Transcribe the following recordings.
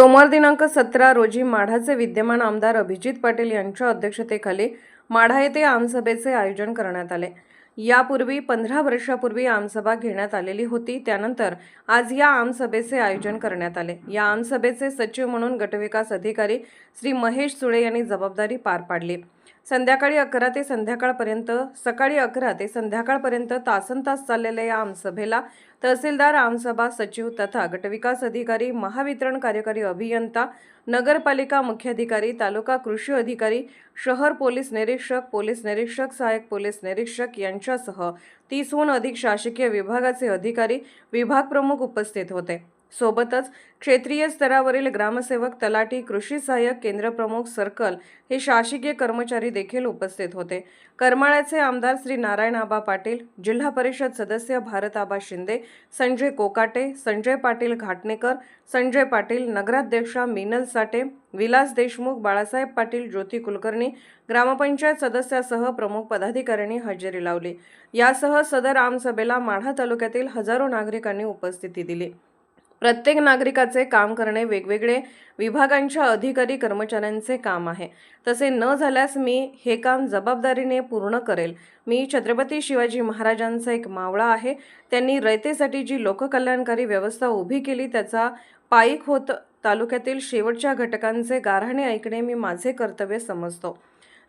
सोमवार दिनांक सतरा रोजी माढाचे विद्यमान आमदार अभिजित पाटील यांच्या अध्यक्षतेखाली माढा येथे आमसभेचे आयोजन करण्यात आले. यापूर्वी पंधरा वर्षापूर्वी आमसभा घेण्यात आलेली होती. त्यानंतर आज या आमसभेचे आयोजन करण्यात आले. या आमसभेचे सचिव म्हणून गटविकास अधिकारी श्री महेश सुळे यांनी जबाबदारी पार पाडली. संध्याकाळी अकरा ते संध्याकाळपर्यंत सकाळी अकरा ते संध्याकाळपर्यंत तासन तास चाललेल्या या आमसभेला तहसीलदार आमसभा सचिव तथा गटविकास अधिकारी महावितरण कार्यकारी अभियंता नगरपालिका मुख्याधिकारी तालुका कृषी अधिकारी शहर पोलीस निरीक्षक पोलीस निरीक्षक सहाय्यक पोलीस निरीक्षक यांच्यासह तीसहून अधिक शासकीय विभागाचे अधिकारी विभाग प्रमुख उपस्थित होते. सोबतच क्षेत्रीय स्तरावरील ग्रामसेवक तलाठी कृषी सहाय्यक केंद्रप्रमुख सर्कल हे शासकीय कर्मचारी देखील उपस्थित होते. करमाळ्याचे आमदार श्री नारायण आबा पाटील जिल्हा परिषद सदस्य भारत आबा शिंदे संजय कोकाटे संजय पाटील घाटणेकर संजय पाटील नगराध्यक्षा मिनल साठे विलास देशमुख बाळासाहेब पाटील ज्योती कुलकर्णी ग्रामपंचायत सदस्यासह प्रमुख पदाधिकाऱ्यांनी हजेरी लावली. यासह सदर आमसभेला माढा तालुक्यातील हजारो नागरिकांनी उपस्थिती दिली. प्रत्येक नागरिकाचे काम करणे वेगवेगळे विभागांच्या अधिकारी कर्मचाऱ्यांचे काम आहे. तसे न झाल्यास मी हे काम जबाबदारीने पूर्ण करेल. मी छत्रपती शिवाजी महाराजांचा एक मावळा आहे. त्यांनी रयतेसाठी जी लोककल्याणकारी व्यवस्था उभी केली त्याचा पायिक होत तालुक्यातील शेवटच्या घटकांचे गारहाणे ऐकणे मी माझे कर्तव्य समजतो.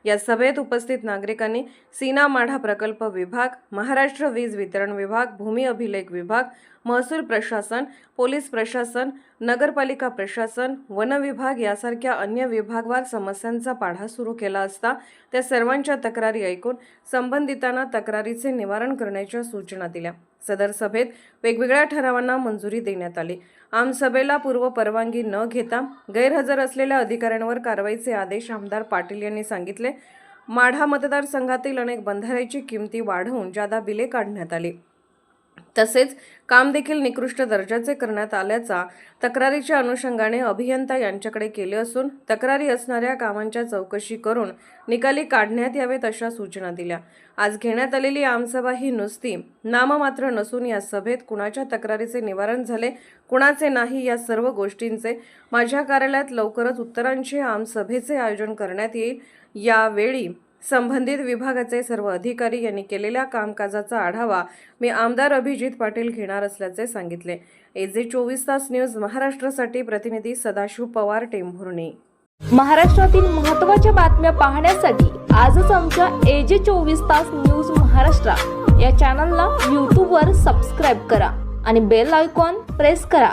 या सभेत उपस्थित नागरिकांनी सीना माढा प्रकल्प विभाग महाराष्ट्र वीज वितरण विभाग भूमी अभिलेख विभाग महसूल प्रशासन पोलीस प्रशासन नगरपालिका प्रशासन वन विभाग यासारख्या अन्य विभागवार समस्यांचा पाढा सुरू केला असता त्या सर्वांच्या तक्रारी ऐकून संबंधितांना तक्रारीचे निवारण करण्याच्या सूचना दिल्या. सदर सभेत वेगवेगळ्या ठरावांना मंजुरी देण्यात आली. आमसभेला पूर्व परवानगी न घेता गैरहजर असलेल्या अधिकाऱ्यांवर कारवाईचे आदेश आमदार पाटील यांनी सांगितले. माढा मतदारसंघातील अनेक बंधाऱ्याची किमती वाढवून जादा बिले काढण्यात आली. तसेच काम देखील निकृष्ट दर्जाचे करण्यात आल्याचा तक्रारीच्या अनुषंगाने अभियंता यांच्याकडे केले असून तक्रारी असणाऱ्या कामांच्या चौकशी करून निकाली काढण्यात यावेत अशा सूचना दिल्या. आज घेण्यात आलेली आमसभा ही नुसती नाममात्र नसून या सभेत कुणाच्या तक्रारीचे निवारण झाले कुणाचे नाही या सर्व गोष्टींचे माझ्या कार्यालयात लवकरच उत्तरांची आमसभेचे आयोजन करण्यात येईल. यावेळी संबंधित विभागाचे सर्व अधिकारी यांनी केलेल्या कामकाजाचा आढावा मी आमदार अभिजित पाटील घेणार असल्याचे सांगितले. एजे चोवीस तास न्यूज महाराष्ट्रासाठी प्रतिनिधी सदाशिव पवार टेंभुर्णी महाराष्ट्रातील महत्त्वाच्या बातम्या पाहण्यासाठी आजच आमच्या एजे चोवीस तास न्यूज महाराष्ट्र या चॅनलला यूट्यूबवर सबस्क्राईब करा आणि बेल आयकॉन प्रेस करा.